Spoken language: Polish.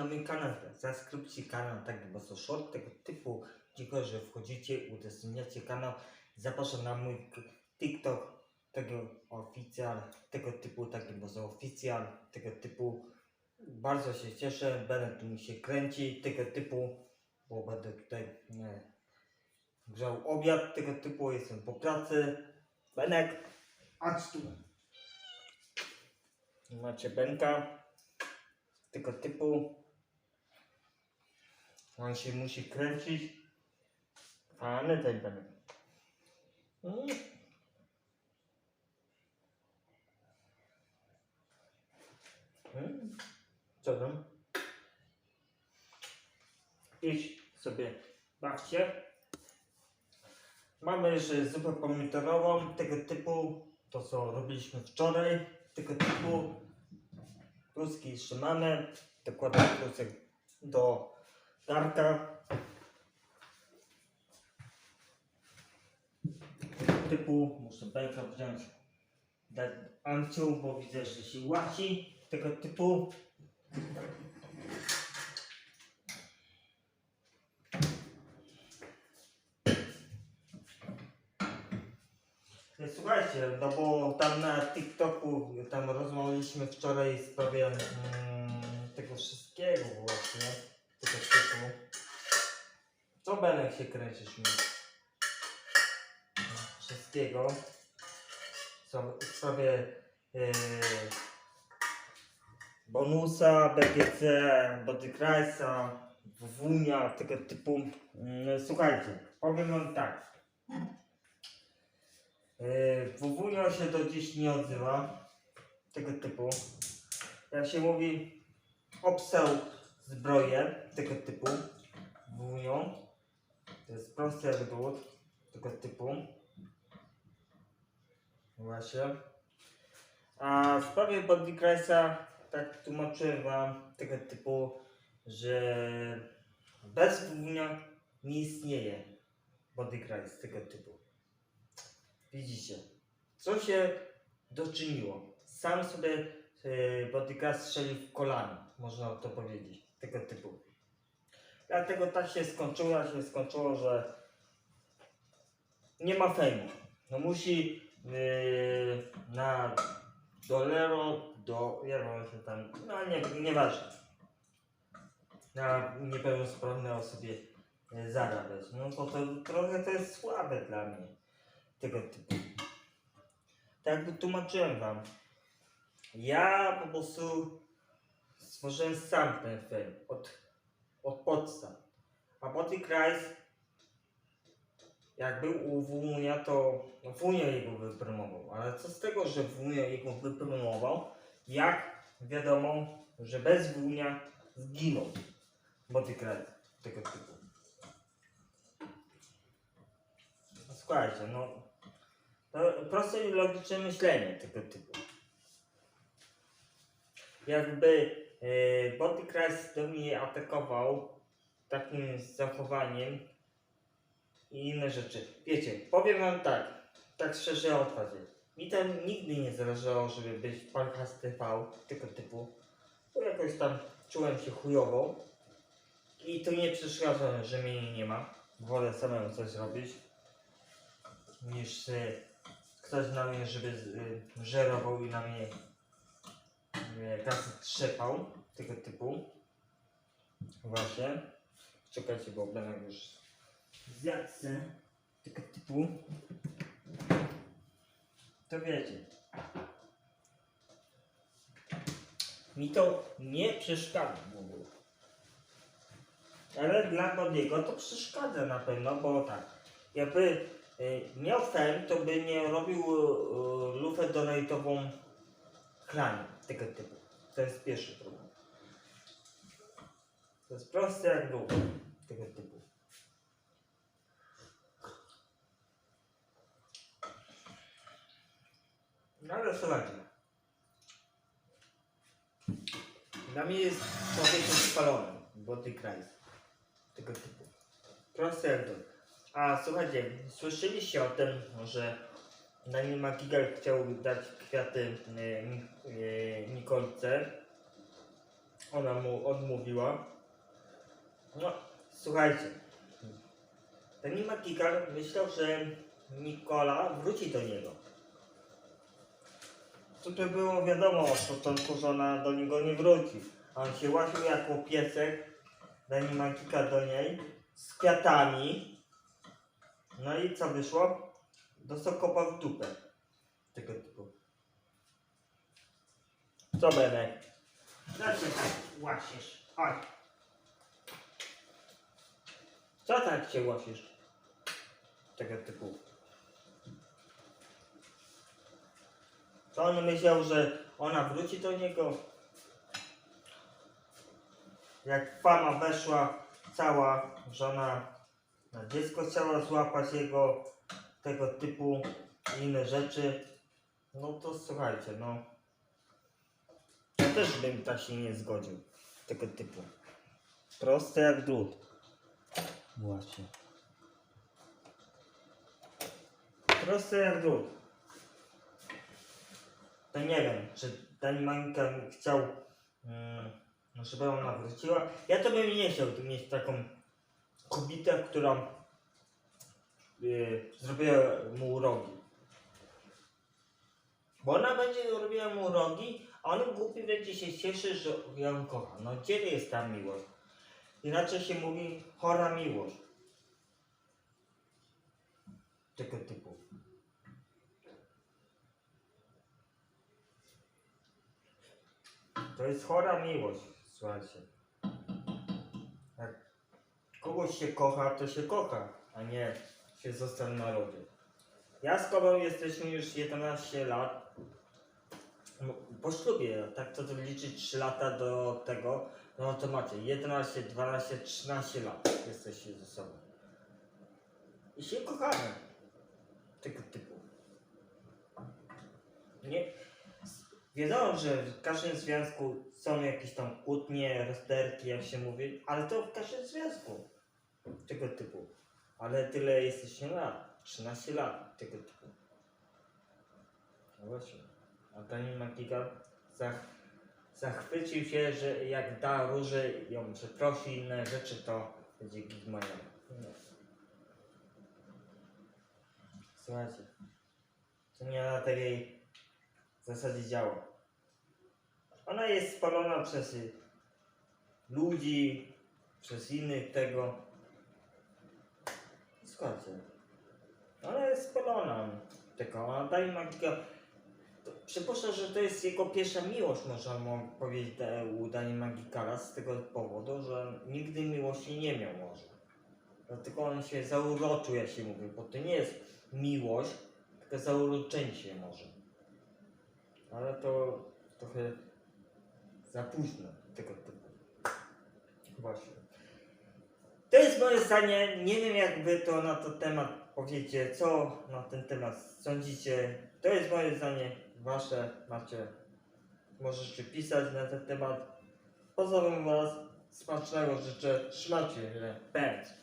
na mój kanał, zasubskrypcji kanał, taki bardzo short tego typu. Dziękuję, że wchodzicie, udostępniacie kanał. Zapraszam na mój TikTok, tego oficjal, tego typu, taki bardzo oficjal, tego typu. Bardzo się cieszę, będę tu mi się kręci, tego typu, bo będę tutaj nie, grzał obiad tego typu, jestem po pracy. Benek, chodź tu. Macie Benka tego typu. On się musi kręcić. Ten Benek. Mm. Mm. Co tam? Idź sobie bawcie. Mamy jeszcze zupę pomidorową tego typu. To co robiliśmy wczoraj. Tego typu. Kluski jeszcze mamy. Dokładam klusek do Tego typu. Muszę bajka wziąć. Dać Anciu, bo widzę, że się łaci. Tego typu. Słuchajcie, no bo tam na TikToku tam rozmawialiśmy wczoraj w sprawie mm, Co Benek się kręcisz mi? Wszystkiego. Co w sprawie e, bonusa, BGC, Bodykrajsa, WWNia, tego typu. Mm, Słuchajcie, powiem wam tak. Yy, się do dziś nie odzywa. Tego typu. Jak się mówi, obsał zbroję tego typu. Wuwunio. To jest prosty drut. Tego typu. Właśnie. A w sprawie Body tak tłumaczyłem wam tego typu, że bez Wuwunia nie istnieje Body Cris tego typu. Widzicie, co się doczyniło. Sam sobie e, bodyguard strzelił w kolano, można to powiedzieć, tego typu. Dlatego tak się skończyło, jak się skończyło, że nie ma fejmu. No musi e, na dolero, do, jak się tam, no nie, nieważne. Na niepełnosprawnej osobie e, zarabiać. No bo to trochę to jest słabe dla mnie tego typu. Tak tłumaczyłem wam. Ja po prostu stworzyłem sam ten film od, od podstaw. A Body Christ jak był u Wunia, to no, Wunia jego wypromował. Ale co z tego, że Wunia jego wypromował, jak wiadomo, że bez Wunia zginął Body Christ tego typu. No, Słuchajcie, no to proste i logiczne myślenie tego typu. Jakby Body Christ do mnie atakował takim zachowaniem i inne rzeczy. Wiecie, powiem wam tak, tak szczerze otwarcie. Mi tam nigdy nie zależało, żeby być podcast TV tego typu, bo jakoś tam czułem się chujowo i to nie przeszkadza, że mnie nie ma. Wolę samemu coś zrobić niż y, ktoś na mnie, żeby y, żerował i na mnie kasy trzepał, tego typu. Właśnie. Czekajcie, bo będę już zjadce tego typu. To wiecie. Mi to nie przeszkadza w ogóle. Ale dla Bodiego to przeszkadza na pewno, bo tak. Jakby y, miał fame, to by nie robił y, lufę donate'ową klanie tego typu. To jest pierwszy problem. To jest proste jak dół tego typu. No słuchajcie. Dla mnie jest człowiekiem spalonym, body Christ. Tego typu. Proste jak dół. A słuchajcie, słyszeliście o tym, że Daniel McGill chciał dać kwiaty Ni- e, Nikolce ona mu odmówiła. No, słuchajcie. Ten Makikar myślał, że Nikola wróci do niego. Tutaj było wiadomo od początku, że ona do niego nie wróci. On się łasił jako piesek, zanim Makika do niej, z kwiatami. No i co wyszło? Dostał kopa w dupę. Tego typu. Co Benek? Dlaczego tak łasisz? Chodź. Co tak się łasisz? Tego typu. To on myślał, że ona wróci do niego. Jak fama weszła cała, że ona na dziecko chciała złapać jego tego typu inne rzeczy. No to słuchajcie, no. Ja też bym tak się nie zgodził. Tego typu. Proste jak drut. Właśnie. Proste jak drut. To nie wiem, czy ten Mańka chciał, mm, żeby ona wróciła. Ja to bym nie chciał mieć taką kobietę, która zrobiła mu rogi. Bo ona będzie robiła mu rogi, a on głupi będzie się cieszy, że ją kocha. No gdzie jest ta miłość? Inaczej się mówi chora miłość. Tego typu. To jest chora miłość, słuchajcie. Jak kogoś się kocha, to się kocha, a nie się został na lodzie. Ja z Kobą jesteśmy już 11 lat. Po ślubie, tak to liczyć 3 lata do tego, no to macie 11, 12, 13 lat jesteście ze sobą. I się kochamy. Tego typu. Nie. Wiadomo, że w każdym związku są jakieś tam kłótnie, rozterki, jak się mówi, ale to w każdym związku tego typu. Ale tyle jesteście lat, 13 lat tego typu. No właśnie. A pani Makika zach, zachwycił się, że jak da róży ją przeprosi inne rzeczy, to będzie gigmaja. No. Słuchajcie, to nie na takiej zasadzie działa. Ona jest spalona przez ludzi, przez innych tego. Słuchajcie, ona jest spalona tego, a daj magika. to Przypuszczam, że to jest jego pierwsza miłość, można powiedzieć u Dani Magikala z tego powodu, że nigdy miłości nie miał może. Dlatego on się zauroczył, jak się mówi, bo to nie jest miłość, tylko zauroczenie się może. Ale to trochę za późno tego typu. Właśnie. To jest moje zdanie. Nie wiem, jak wy to na ten temat powiecie, co na ten temat sądzicie. To jest moje zdanie. Wasze macie. Możecie pisać na ten temat. Pozdrawiam was. Smacznego życzę. Trzymajcie się. Pędź.